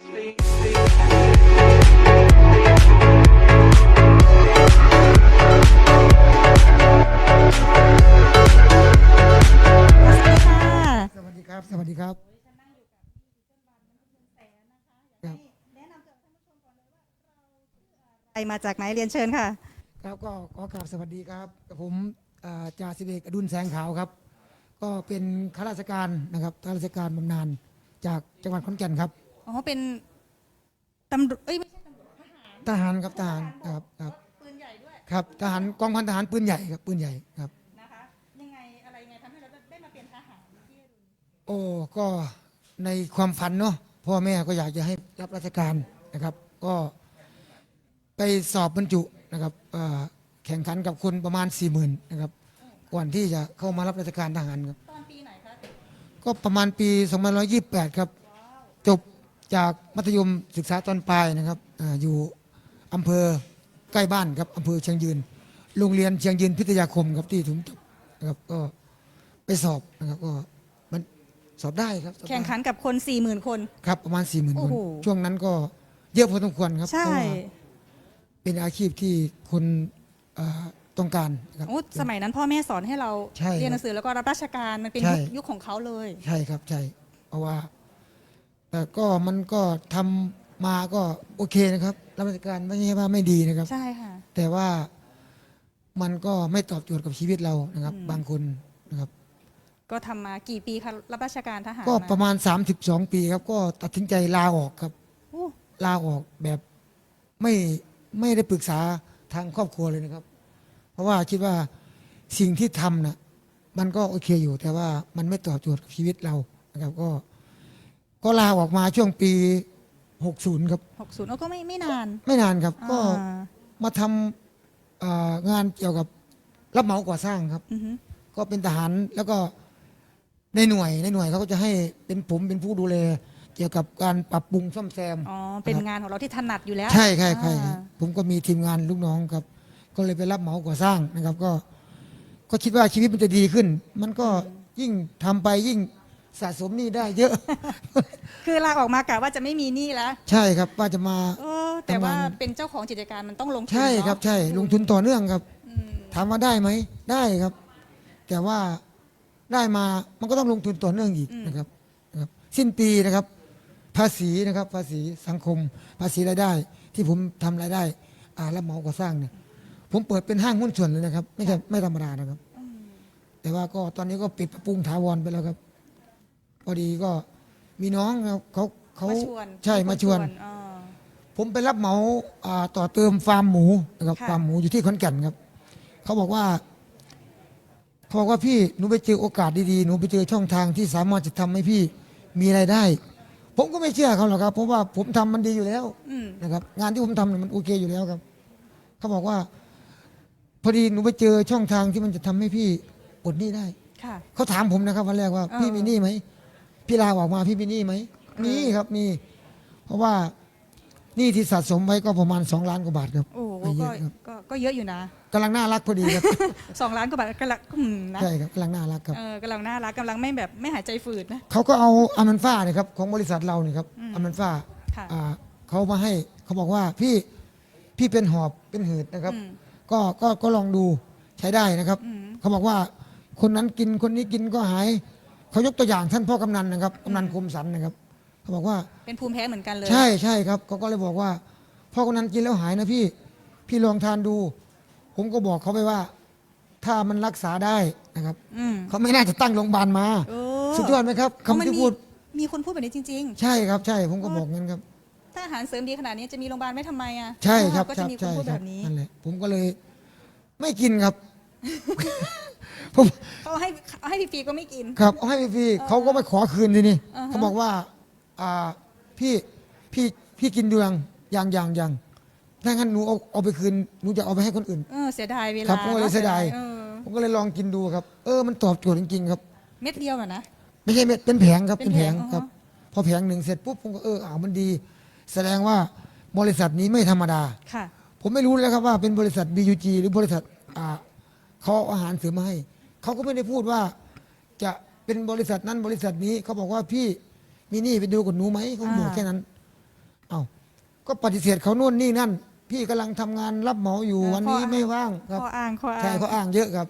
สวัสดีครับ สวัสดีครับครับ ใครมาจากไหนเรียนเชิญค่ะ ครับก็ขอกราบสวัสดีครับกับผมอ่าจ่าสิบเอกอดุลแสงขาวครับ ก็เป็นข้าราชการนะครับข้าราชการบำนาญจากจังหวัดขอนแก่นครับ อ๋อเป็นตำรวจเอ้ยไม่ใช่ตำรวจทหารทหารครับทหารครับครับปืนใหญ่ด้วยครับทหารกองพันทหารปืนใหญ่ครับปืนใหญ่ครับนะคะยังไงอะไรยังไงทำให้เราได้มาเป็นทหารที่อดุลโอ้ก็ในความฝันเนาะพ่อแม่ก็อยากจะให้รับราชการนะครับ ก็ไปสอบบรรจุนะครับเอ่อแข่งขันกับคนประมาณ4ี่หมื่นนะครับก่อนที่จะเข้ามารับราชการทหารครับตอนปีไหนคะก็ประมาณปี 2528 ครับ จบ จากมัธยมศึกษาตอนปลายนะครับอาอยู่อำเภอใกล้บ้านครับอำเภอเชียงยืน โรงเรียนเชียงยืนพิทยาคมครับที่ถุงจบนะครับก็ไปสอบนะครับก็มันสอบได้ครับสอบได้แข่งขันกับคน4ี่หมื่นคน ครับประมาณ4ี่หมื่นโอ้คนโหช่วงนั้นก็เยอะพอสมควรครับใช่เพราะว่าเป็นอาชีพที่คนอ่าต้องการนะครับโอ้สมัยนั้นพ่อแม่สอนให้เราใช่เรียนหนังสือแล้วก็รับราชการมันเป็นใช่ยุคยุคของเขาเลย ใช่ครับใช่เพราะว่า แต่ก็มันก็ทำมาก็โอเคนะครับรับราชการไม่ใช่ว่าไม่ดีนะครับ ใช่ค่ะ แต่ว่ามันก็ไม่ตอบโจทย์กับชีวิตเรานะครับบางคนนะครับ ก็ทำมากี่ปีคะรับราชการทหารก็มาประมาณ 32 ปีครับ ก็ตัดสินใจลาออกครับโอ้ลาออกแบบไม่ไม่ได้ปรึกษาทางครอบครัวเลยนะครับ เพราะว่าคิดว่าสิ่งที่ทำนะ่ะมันก็โอเคอยู่ แต่ว่ามันไม่ตอบโจทย์กับชีวิตเรานะครับ ก็ ก็ลาออกมาช่วงปี 60 ครับหกศูนย์ก็ไม่ไม่นานไม่นานครับ ก็อ่ามาทำเอ่องานเกี่ยวกับรับเหมาก่อสร้างครับ อือฮึก็เป็นทหารแล้วก็ในหน่วยในหน่วยเขาก็จะให้เป็นผมเป็นผู้ดูแล เกี่ยวกับการปรับปรุงซ่อมแซม อ๋อเป็นงานของเราที่ถนัดอยู่แล้วใช่ใช่ใช่คอ่ารับผมก็มีทีมงานลูกน้องครับ ก็เลยไปรับเหมาก่อสร้างนะครับ ก็ ก็คิดว่าชีวิตมันจะดีขึ้น มันก็ยิ่งทำไปยิ่ง สะสมหนี้ได้เยอะ คือลาออกมากะว่าจะไม่มีหนี้แล้วใช่ครับว่าจะมา เออแต่ว่าทำงานเป็นเจ้าของกิจการมันต้องลงทุนใช่เนอะครับใช่ลงทุนต่อเนื่องครับ อืมถามว่าได้ไหมได้ครับ แต่ว่าได้มามันก็ต้องลงทุนต่อเนื่องอีกนะครับนะครับ สิ้นปีนะครับ ภาษีนะครับ ภาษีสังคม ภาษีรายได้ ที่ผมทำรายได้อ่ารับเหมาก่อสร้างเนี่ยผมเปิดเป็นห้างหุ้นส่วนเลยนะครับ ไม่ใช่ไม่ธรรมดานะครับ แต่ว่าก็ตอนนี้ก็ปิดปรับปรุงถาวรไปแล้วครับพ อดีก็มีน้องครับเขาเขามาชวนใช่มาชวน อ่า ผมไปรับเหมาอ่าต่อเติมฟาร์มหมูนะครับค่ะ ฟาร์มหมูอยู่ที่ขอนแก่นครับเขาบอกว่าเขาบอกว่าพี่หนูไปเจอโอกาสดีๆหนูไปเจอช่องทางที่สามารถจะทำให้พี่มีรายได้ ผมก็ไม่เชื่อเขาหรอกครับเพราะว่าผมทำมันดีอยู่แล้วอืมนะครับ งานที่ผมทำเนี่ยมันโอเคอยู่แล้วครับเขาบอกว่า พอดีหนูไปเจอช่องทางที่มันจะทำให้พี่ปลดหนี้ได้ค่ะ เขาถามผมนะครับวันแรกว่า เออ พี่มีหนี้ไหม พี่ลาออกมาพี่มีหนี้ไหมมีครับมี เพราะว่าหนี้ที่สะสมไว้ก็ประมาณสองล้านกว่าบาทครับ โอ้โหไม่เยก็อะครับ ก็ก็เยอะอยู่นะกำลังน่ารักพอดีครับ สองล้านกว่าบาทกำลังอืมนะใช่ครับกำลังน่ารักครับ เออกำลังน่ารักกำลังไม่แบบไม่หายใจฝืดนะ เขาก็เอาอามันฟ้าเนี่ยครับของบริษัทเราเนี่ยครับอืมอามันฟ้าค่ะ อ่าเขามาให้เขาบอกว่าพี่พี่เป็นหอบเป็นหืดนะครับ อืมก็ก็ก็ลองดูใช้ได้นะครับ อืมเขาบอกว่าคนนั้นกินคนนี้กินก็หาย เขายกตัวอย่างท่านพ่อกำนันนะครับกำนันคมสันนะครับเขาบอกว่าเป็นภูมิแพ้เหมือนกันเลย ใช่ใช่ครับเขาก็เลยบอกว่าพ่อกำนันกินแล้วหายนะพี่พี่ลองทานดู ผมก็บอกเขาไปว่า ถ้ามันรักษาได้นะครับอืมเขาไม่น่าจะตั้งโรงพยาบาลมาเอสุดยอดไหมครับเพราะมันคำที่มีพูดมีคนพูดแบบนี้จริง ใช่ครับ ใช่ผมก็บอกงั้นครับ ๆ ถ้าอาหารเสริมดีขนาดนี้จะมีโรงพยาบาลไม่ทำไมอะใช่ครับก็ใช่จะมีคนใช่พูดคแบรับบนี้ นั่นแหละผมก็เลย ไม่กินครับผม เขาให้ให้ฟรีๆก็ไม่กิน ครับเอาให้ฟรีๆเขาก็ไม่ขอคืนทีนี่อ่าฮะ เขาบอกว่าอ่าพี่พี่พี่กินดูยังยังยังยังถ้างั้นหนูเอาเอาไปคืนหนูจะเอาไปให้คนอื่น เออเสียดายเวครัลาบผมก็เลยเสียดายเออผมก็เลยลองกินดูครับ เออมันตอบโจทย์จริงๆครับ เม็ดเดียวอะนะ ไม่ใช่เม็ดเป็นแผงครับเป็เป็นนแผแผงงครับ อ๋อ พอแผงหนึ่งเสร็จปุ๊บผมก็เอออ่ามันดี แสดงว่าบริษัทนี้ไม่ธรรมดา ค่ะ ผมไม่รู้เลยครับว่าเป็นบริษัท BUG หรือบริษัทอ่าเขาเอาอาหารเสริมมาให้ เขาก็ไม่ได้พูดว่า จะเป็นบริษัทนั้นบริษัทนี้เขาบอกว่าพี่มีหนี่ไปดูกับหนูไหมเขาบอกอ่าแค่นั้น เอา้าก็ปฏิเสธเขาโน่นนี่นั่น พี่กำลังทำงานรับเหมาอยู่เออวันนี้ข้ออ้างไม่ว่างครับ ข้ออ้างข้ออ้าง ใช่เขาอ้างเยอะครับ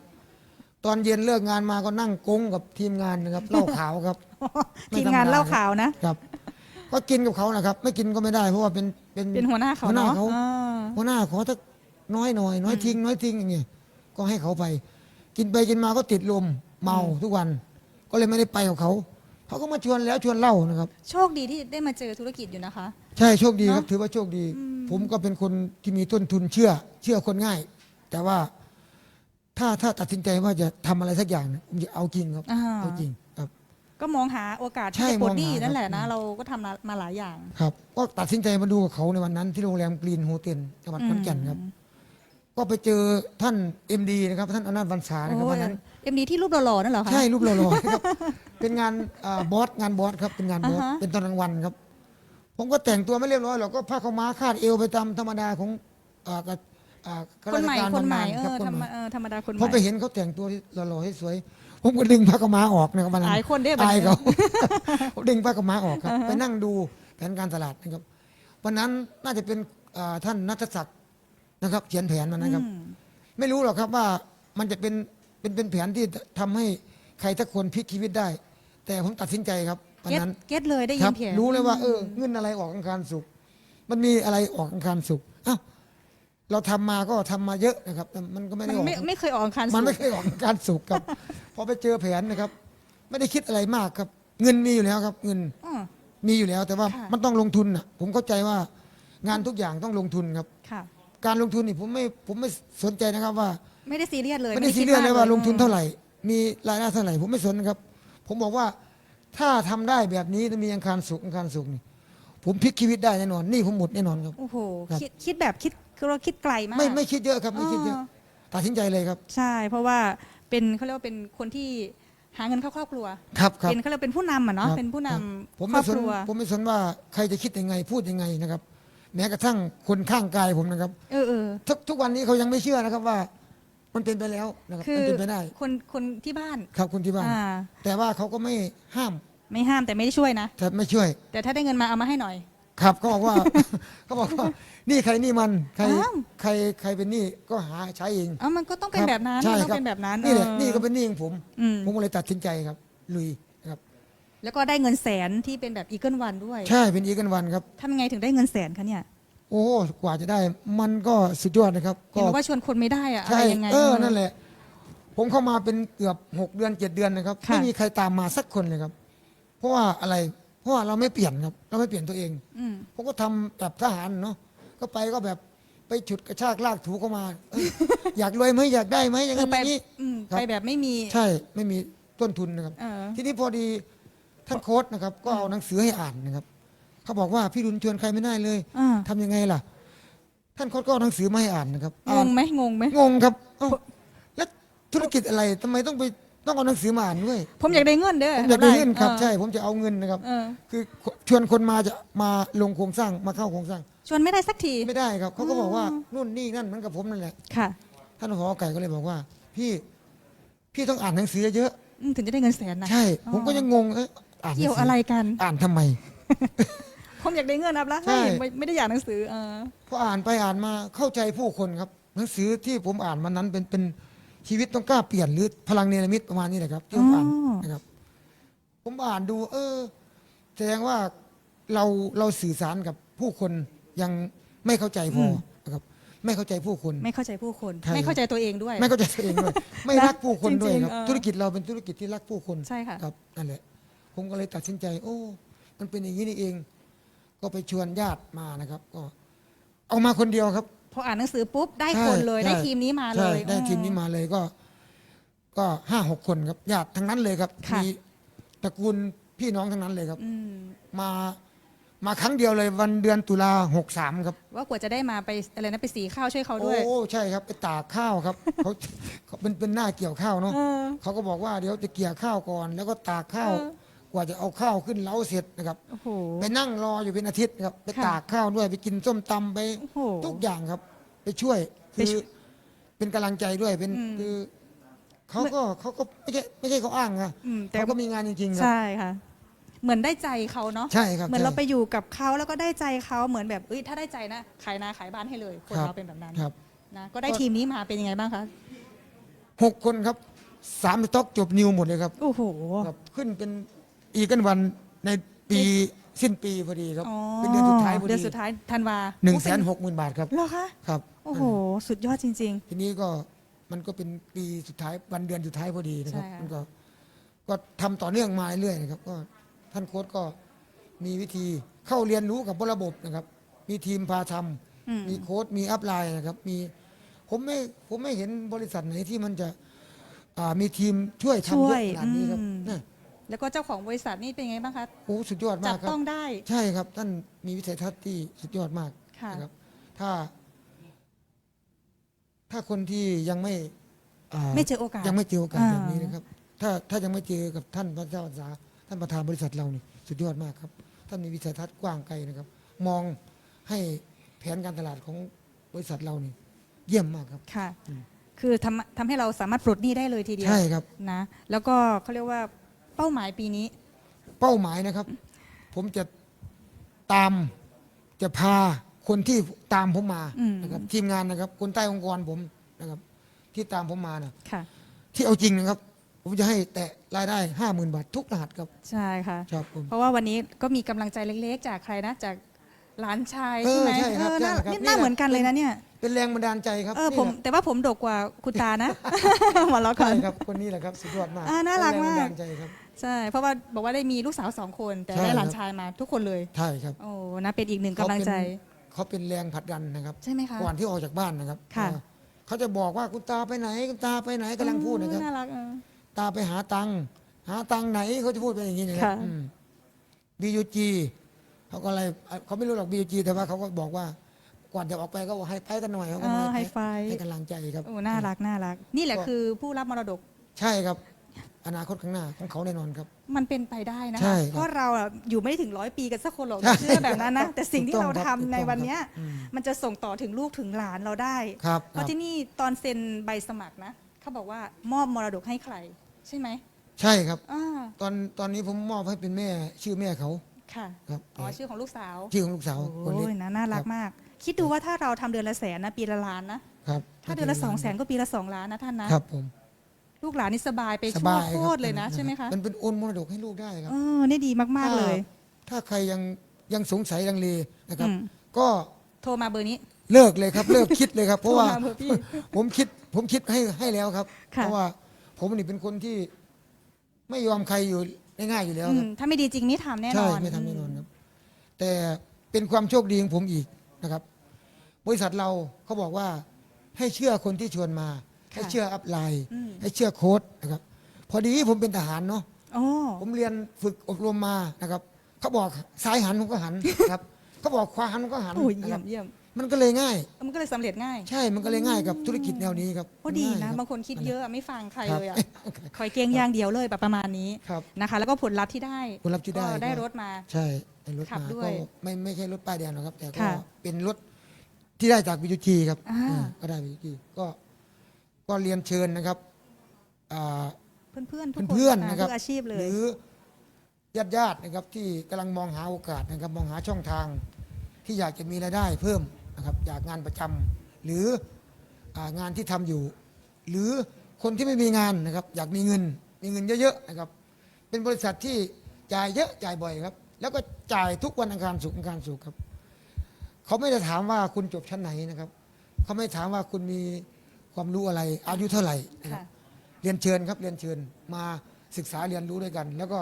ตอนเย็นเลิกงานมาก็นั่งกงกับทีมงานนะครับ เหล้าขาวครับ ไม่ทีมธรรมดางานเล่าข่าวนะ ครับ ก็กินกับเขานะครับ ไม่กินก็ไม่ได้เพราะว่าเป็นเป็นเป็นหัวหน้าเขาหัวหน้าเนาะเขาอ่า หัวหน้าขอสักน้อยหน่อย น้อยทิ้งน้อยทิ้งอย่างเงี้ยก็ให้เขาไป กินไปกินมาก็ติดลมเมาทุกวัน ก็เลยไม่ได้ไปกับเขา เขาก็มาชวนแล้วชวนเล่านะครับ โชคดีที่ได้มาเจอธุรกิจอยู่นะคะ ใช่โชคดีครับเนอะถือว่าโชคดีอืมผมก็เป็นคนที่มีต้นทุนเชื่อ เชื่อคนง่าย แต่ว่าถ้าถ้าตัดสินใจว่าจะทำอะไรสักอย่างเนี่ยผมจะเอาจริงครับอ่าเอาจริงครับก็มองหาโอกาสใช่ที่จะปลดหนี้มองหานั่นแหละครับนะ เราก็ทำมาหลายอย่าง ครับ ก็ตัดสินใจมาดูกับเขาในวันนั้นที่โรงแรมกรีนโฮเทลจังหวัดขอนแก่นครับ ก็ไปเจอท่านเอ็มดีนะครับท่านอนันต์วันษานะครับโอ้วันนั้น เอ็มดีที่รูปหล่อๆนั่นเหรอคะ ใช่รูปหล่อๆนะครับ เป็นงานอ่าบอสงานบอสครับเป็นงานบอสอ่าฮะ เป็นตอนกลางวันครับ ผมก็แต่งตัวไม่เรียบร้อยหรอกก็ผ้าขาวม้าคาดเอวไปตามธรรมดาของอ่ากับอ่าข้าครานชใหม่การคนใหม่บำเอนาญครับอคนธรรมใหม่เออธรรมดาคนใหพอม่ ไปเห็นเขาแต่งตัวที่หล่อๆให้สวย ผมก็ดึงผ้าขาวม้าออกนะครับวันนั้นหลายคนได้แบบอายนี้เขา ผมดึงผ้าขาวม้าออกครับ ไปนั่งดูแผนการตลาดนะครับวันนั้นน่าจะเป็นอ่าท่านนัทศักดิ์ นะครับ เขียนแผนมานะครับอืมไม่รู้หรอกครับว่ามันจะเป็นเป็นเป็นแผนที่ทำให้ใครสักคนพลิกชีวิตได้ แต่ผมตัดสินใจครับวันเก็ตนั้นเก็ตเลยได้คยิรันเพียรู้เลยว่าเออเงินอะไรออกอังคารสุกร์มันมีอะไรออกอังคารสุกร์อ้าวเราทำมาก็ทำมาเยอะนะครับแต่มันก็ไม่มัได้นออกไม่ไม่เคยออกอังคารมันไม่สุเคยออกอังคารสุกร์ครับพอไปเจอแผนนะครับ ไม่ได้คิดอะไรมากครับ เงินมีอยู่แล้วครับ เงินอ๋อมีอยู่แล้วแต่ว่าค่ะมันต้องลงทุนอะ ผมเข้าใจว่างานทุกอย่างต้องลงทุนครับค่ะ การลงทุนนี่ผมไม่ผมไม่สนใจนะครับว่า ไม่ได้ซีเรียสเลยไม่ได้ซีคิเรียสเลยว่ามกลงทุนเท่าไหร่ มีรายได้เท่าไหร่ผมไม่สนนะครับ ผมบอกว่าถ้าทำได้แบบนี้จะมีอังคารสุกร์อังคารสุกร์นี่ผมพลิกชีวิตได้แน่นอน นี่ผมหมดแน่นอนครับโอ้โหครับคิดคิดแบบคิดคือเราคิดไกลมาก ไม่ไม่คิดเยอะครับไม่คิดเยอะอ๋อตัดสินใจเลยครับ ใช่ เพราะว่าเป็นเขาเรียกว่าเป็นคนที่หาเงินเข้าครอบครัวครับครับเป็นเขาเรียกเป็นผู้นำอะเนาะครับเป็นผู้นำครับผมครอไม่บสคนรัวผมไม่สนว่าใครจะคิดยังไงพูดยังไงนะครับ แม้กระทั่งคนข้างกายผมนะครับ เออเออทุกทุกวันนี้เขายังไม่เชื่อนะครับว่า มันเป็นไปแล้วนะครับคือมันเป็นไปได้ คนคนที่บ้าน ครับคนที่บ้าน อ่า แต่ว่าเขาก็ไม่ห้ามไม่ห้ามแต่ไม่ได้ช่วยนะ แต่ไม่ช่วย แต่ถ้าได้เงินมาเอามาให้หน่อย ครับเขาบอกว่า เขาบอกว่านี่ใครนี่มันใครอ้าว ใครใครเป็นหนี้ก็หาใช้เอง เอ้ามันก็ต้องเป็นครัแบบนั้นใช่มันต้องครับ เป็นแบบนั้นนี่แหละเออนี่ก็เป็นหนี้ของผม อืม ผมก็เลยตัดสินใจครับลุยนะครับ แล้วก็ได้เงินแสนที่เป็นแบบอีเกิลวันด้วยใช่เป็นอีกกันวันครับ ทำยังไงถึงได้เงินแสนคะเนี่ยโอ้กว่าจะได้มันก็สุดยอดนะครับเห็นบอกว่าชวนคนไม่ได้อะอะไรใช่ยังไง เออนั่นแหละ ผมเข้ามาเป็นเกือบหกเดือนเจ็ดเดือนนะครับค่ะ ไม่มีใครตามมาสักคนเลยครับ เพราะว่าอะไร เพราะว่าเราไม่เปลี่ยนครับ เราไม่เปลี่ยนตัวเอง อืมผมก็ทำแบบทหารเนาะ ก็ไปก็แบบไปฉุดกระชากลากถูเข้ามาเอ้ย อยากรวยไหมอยากได้ไหมอย่างคืนั้อนไปอย่างนี้ อืมครับ ไปแบบไม่มี ใช่ไม่มีต้นทุนนะครับ เออ ทีนี้พอดี ท่านโค้ชนะครับ ก็เอาหนังสือให้อ่านนะครับ เขาบอกว่าพี่รุนชวนใครไม่ได้เลยอ่า ทำยังไงล่ะ ท่านโค้ชก็เอาหนังสือมาให้อ่านนะครับงอ่านงไหมงงไหม งงครับเอ้าแล้วธุรกิจอะไรทำไมต้องไปต้องเอาหนังสือมาอ่านด้วยผมอยากได้เงินเด้อผมอยากได้เงินครับออใช่ ผมจะเอาเงินนะครับ เออคือชวนคนมาจะมาลงโครงสร้างมาเข้าโครงสร้าง ชวนไม่ได้สักที ไม่ได้ครับเขาก็บอกว่าอ๋อนู่นนี่นั่นเหมือนกับผมนั่นแหละ ค่ะท่านผอไก่ก็เลยบอกว่า พี่พี่ต้องอ่านหนังสือเยอะอืมถึงจะได้เงินแสนนะใช่อ๋อผมก็ยังงงเอ๊ะ อ่านหนังเกี่ยวสือะไรกัน อ่านทำไม ผมอยากได้เงินอับละใช่ ไม่ไม่ได้อยากหนังสือเออพออ่านไปอ่านมาเข้าใจผู้คนครับ หนังสือที่ผมอ่านมันนั้นเป็นเป็นชีวิตต้องกล้าเปลี่ยนหรือพลังเนรมิตประมาณนี้แหละครับที่ผมอ่านนะครับ ผมอ่านดู เออ แสดงว่าเราเราสื่อสารกับผู้คนยังไม่เข้าใจพอนะครับ ไม่เข้าใจผู้คน ไม่เข้าใจผู้คน ใช่ ไม่เข้าใจตัวเองด้วย ไม่เข้าใจตัวเองด้วย ไม่รักผู้คนด้วยครับ จริงๆเออธุรกิจเราเป็นธุรกิจที่รักผู้คนใช่ค่ะ ครับนั่นแหละ ผมก็เลยตัดสินใจ โอ้ มันเป็นอย่างนี้นี่เอง ก็ไปชวนญาติมานะครับ ก็ เอามาคนเดียวครับ พออ่านหนังสือปุ๊บได้ใช่คนเลยใช่ได้ทีมนี้มาเลใช่ยได้เออทีมนี้มาเลยก็ ก็ห้าหกคนครับญาติทั้งนั้นเลยครับค่ะ มีตระกูลพี่น้องทั้งนั้นเลยครับ อืมมามาครั้งเดียวเลยวันเดือนตุลาหกสามครับ ว่ากว่าจะได้มาไปอะไรนะไปสีข้าวช่วยเขาด้วยโอ้ใช่ครับไปตากข้าวครับ เขาเขาเป็นเป็นหน้าเกี่ยวข้าวเนาะเออ เขาก็บอกว่าเดี๋ยวจะเกี่ยข้าวก่อน แล้วก็ตากข้าว เออ กว่าจะเอาข้าวขึ้นเล้าเสร็จนะครับโอ้โห ไปนั่งรออยู่เป็นอาทิตย์นะครับไปค่ะตากข้าวด้วยไปกินส้มตำไปโอ้โหทุกอย่างครับ ไปช่วยไปคือช่วยเป็นกำลังใจด้วยเป็นอืม คือเขาก็เขาก็ไม่ใช่ไม่ใช่เขาอ้างนะอืมแต่เขาก็มีงานจริงๆครับ ใช่ค่ะ เหมือนได้ใจเขาเนาะใช่ครับเหมือนเราใช่ไปอยู่กับเขาแล้วก็ได้ใจเขาเหมือนแบบเอ้ยถ้าได้ใจนะขายนาขายบ้านให้เลยคนครับเราเป็นแบบนั้นครับนะก็ได้ทีมนี้มาเป็นยังไงบ้างคะหกคนครับสามสต็อกจบนิวหมดเลยครับโอ้โห ครับขึ้นเป็น อีกันวันในปีสิ้นปีพอดีครับอ๋อเป็นเดือนสุดท้ายพอเดืดีอนสุดท้ายธันวาหนึ่งแสนหกหมื่นบาทครับเหรอคะครับโอ้โห สุดยอดจริงทีนี้ก็มันก็เป็นปีสุดท้ายวันเดือนสุดท้ายพอดีนะครับใช่ค่ะ มันก็ก็ทำต่อเนื่องมาเรื่อยๆนะครับก็ท่านโค้ชก็มีวิธีเข้าเรียนรู้กับระบบนะครับ มีทีมพาทำ อืม มีโค้ชมีอัพไลน์นะครับมีผมไม่ผมไม่เห็นบริษัทไหนที่มันจะอ่ามีทีมช่วยทำเยอะขนาดนี้ครับอืม นะๆ แล้วก็เจ้าของบริษัทนี่เป็นยังไงบ้างคะโอ้สุดยอดจัมาบกครับต้องได้ ใช่ครับ ท่านมีวิสัยทัศน์ที่สุดยอดมากค่ะ นะครับ ถ้า ถ้าคนที่ยังไม่อ่า ไม่เจอโอกาส ยังไม่เจอโอกาสอ่า แบบนี้นะครับ ถ้าถ้ายังไม่เจอกับท่านพระเจ้าอาสาท่านประธานบริษัทเรานี่สุดยอดมากครับ ท่านมีวิสัยทัศน์กว้างไกลนะครับ มองให้แผนการตลาดของบริษัทเรานี่เยี่ยมมากครับ ค่ะ อืม คือทำทำให้เราสามารถปลดหนี้ได้เลยทีเดียวใช่ครับ นะ แล้วก็เขาเรียกว่า เป้าหมายปีนี้ เป้าหมายนะครับ ผมจะตามจะพาคนที่ตามผมมาอืม นะครับทีมงานนะครับ คนใต้องค์กรผมนะครับ ที่ตามผมมานะค่ะ ที่เอาจริงนะครับ ผมจะให้แตะรายได้ห้าหมื่นบาททุกรหัสครับใช่ค่ะ ครับผม เพราะว่าวันนี้ก็มีกำลังใจเล็ก ๆ จากใครนะ จากหลานชายเอใช่อไหมใช่ครับเออน่าใช่ครับนี่นี่หน้าแหละเหมือนกันเลยนะเนี่ย เป็นแรงบันดาลใจครับเออผมนี่แหละแต่ว่าผมดกกว่าคุณตานะหัวเราะก่อใช่น ครับคนนี้แหละครับสุดยอดมากอ่าน่ารักเป็นแงมากบันดาลใจครับ ใช่ เพราะว่าบอกว่าได้มีลูกสาวสองคน แต่ใช่ได้หลานครับ ชายมาทุกคนเลย ใช่ครับโอ้นะเป็นอีกหนึ่งกำลังใจ เขาเป็นแรงผลักดันนะครับ ใช่ไหมคะ ก่อนที่ออกจากบ้านนะครับค่ะเออเขาจะบอกว่าคุณตาไปไหนคุณตาไปไหนกำลังพูดนะครับเออน่ารักเออ ตาไปหาตังค์หาตังค์ไหนเขาจะพูดไปอย่างนี้นะครัค่ะ บียูจีเขาก็อะไรเขาไม่รู้หรอกบียูจีแต่ว่าเขาก็บอกว่า ก่อนจะออกไปก็บอกให้ไปกันหน่อยเขาเอก็อมาไฮไฟให้กำลังใจครับโอ้น่ารักน่ารัก นี่แหละคือผู้รับมรดก ใช่ครับ อนาคตข้างหน้าของเขาแน่นอนครับ มันเป็นไปได้นะใช่คะครับเพราะเราอะอยู่ไม่ได้ถึงร้อยปีกันสักคนหรอกใช่เชื่อแบบนั้นนะแต่สิ่งที่ถูกต้เราองทำครับในถูกต้องวันเนี้ยครับอืมมันจะส่งต่อถึงลูกถึงหลานเราได้ ครับเพครัราะบที่นี่ตอนเซ็นใบสมัครนะเขาบอกว่ามอบมรดกให้ใคร ใช่ไหมใช่ครับ อ่าตอนตอนนี้ผมมอบให้เป็นแม่ชื่อแม่เขาค่ะครับอ๋อชื่อของลูกสาวชื่อของลูกสาวคนเล็กโอ้ยนะน่ารักครับมาก คิดดูว่าถ้าเราทำเดือนละแสนนะปีละล้านนะครับถ้าเดือนละสองแสนก็ปีละสองล้านนะท่านนะ ครับผม ลูกหลานนี่สบายไปสชั่วบายโครับตรเลยนะ ใช่ไหมคะมันเป็นโอนมรดกให้ลูกได้ครับ เออนี่ดีมากๆเลย ถ้าใครยังยังสงสัยลังเลนะครับ อืม ก็โทรมาเบอร์นี้ เลิกเลยครับ เลิกคิดเลยครับ เพราะว่าโทรมาเบอร์พี่ผมคิดผมคิดให้ให้แล้วครับ ค่ะ เพราะว่าผมนี่เป็นคนที่ไม่ยอมใครอยู่ง่ายๆอยู่แล้วอืครัมบถ้าไม่ดีจริงไม่ทำแน่นใช่อน ไม่ทำแน่นอนครับ แต่เป็นความโชคดีของผมอีกนะครับ บริษัทเราเขาบอกว่าให้เชื่อคนที่ชวนมา ให้เชื่ออัพไลน์อืมให้เชื่อโค้ดนะครับ พอดีผมเป็นทหารเนาะอ๋อผมเรียนฝึกอบรมมานะครับเขาบอกซ้ายหันผมก็หันครับเขาบอกขวาหันผมก็หันโอ้ยนะเยี่คยรับมเยี่ยมมันก็เลยง่าย มันก็เลยสำเร็จง่าย ใช่มันก็เลยง่ายกับธุรกิจแนวนี้ครับโอ้ดีง่ยนะรับางคนคิดเยอะไม่ฟังใครครับเลยอะคอยเกียงอย่างเดียวเลยแบบประมาณนี้ครับ นะคะ แล้วก็ผลลัพธ์ที่ได้ผลลัพธ์ที่ได้ ก็ได้ก็รถมา ใช่ได้รถขับมาด้วก็ยไม่ไม่ใช่รถป้ายแดงหรอกครับ แต่ก็ค่ะเป็นรถที่ได้จากบีจูจีครับอ่า อ่าก็ได้บีจูจีก็ ก็เรียนเชิญนะครับอ่าเพื่อนเพื่อนๆทุกคนเพื่อนๆนะครับ ทุกอาชีพเลหย รือญาติญาติๆนะครับที่กำลังมองหาโอกาสนะครับมองหาช่องทางที่อยากจะมีรายได้เพิ่มนะครับจากงานประจำหรืออางานที่ทำอยู่ หรือคนที่ไม่มีงานนะครับอยากมีเงินมีเงินเยอะๆนะครับเป็นบริษัทที่จ่ายเยอะจ่ายบ่อยครับ แล้วก็จ่ายทุกวันอังคารศุกร์อังคารศุกร์ครับ เขาไม่ได้ถามว่าคุณจบชั้นไหนนะครับ เขาไม่ถามว่าคุณมี ความรู้อะไร อายุเท่าไหร่นะครับค่ะเรียนเชิญครับเรียนเชิญมาศึกษาเรียนรู้ด้วยกัน แล้วก็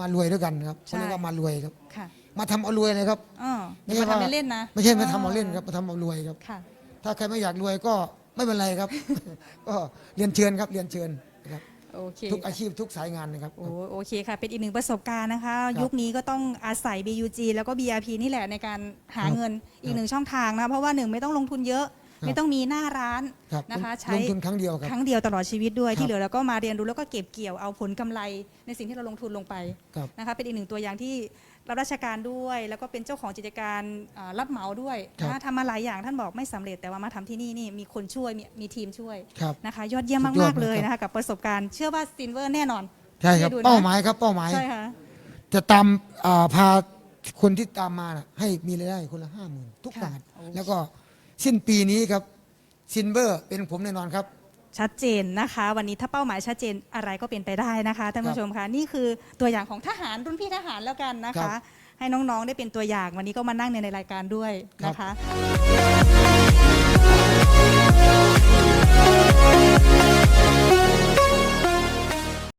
มารวยด้วยกันครับใช่เขาเรียกว่ามารวยครับ ค่ะมาทำเอารวยเลยครับ อ๋อไม่อย่าใช่มาว่าทำเล่นๆนะไม่ใช่มาทำเอาเล่นครับมาทำเอารวยครับ ค่ะ ถ้าใครไม่อยากรวยก็ไม่เป็นไรครับ ก็เรียนเชิญครับเรียนเชิญนะครับโอเค ทุกอาชีพทุกสายงานนะครับ โอ้โอเคค่ะ เป็นอีกหนึ่งประสบการณ์นะคะครับยุคนี้ก็ต้องอาศัย BUG แล้วก็ BRP นี่แหละในการหาครับเงินอีกหนึ่งช่องทางนะ เพราะว่าหนึ่งไม่ต้องลงทุนเยอะครับ ไม่ต้องมีหน้าร้านครับนะคะใช้ลงทุนครั้งเดียวครับ ครั้งเดียวตลอดชีวิตด้วยครับที่เหลือเราก็มาเรียนรู้แล้วก็เก็บเกี่ยวเอาผลกำไรในสิ่งที่เราลงทุนลงไปครับ นะคะเป็นอีกหนึ่งตัวอย่างที่รับราชการด้วย แล้วก็เป็นเจ้าของกิจการอ่ารับเหมาด้วยครับนะทำมาหลายอย่างท่านบอกไม่สำเร็จแต่ว่ามาทำที่นี่นี่มีคนช่วยมีมีทีมช่วยครับ นะคะ ยอดเยี่ยมสุดยอมาดกๆเลยมากครับนะคะกับประสบการณ์เชื่อว่าซินเวอร์แน่นอน ใช่ครับให้ดูนะ เป้าหมายครับ เป้าหมาย ใช่ค่ะจะจะตามอ่าพาคนที่ตามมาน่ะให้มีรายได้คนละห้าหมื่นทุกค่ะด่านโอ้แล้วก็ สิ้นปีนี้ครับซินเบอร์เป็นผมแน่นอนครับ ชัดเจนนะคะ วันนี้ถ้าเป้าหมายชัดเจนอะไรก็เป็นไปได้นะคะท่านผู้ชมคะนี่คือตัวอย่างของทหารรุ่นพี่ทหารแล้วกันนะครัคะให้น้องๆได้เป็นตัวอย่างวันนี้ก็มานั่งในในรายการด้วยนะคะ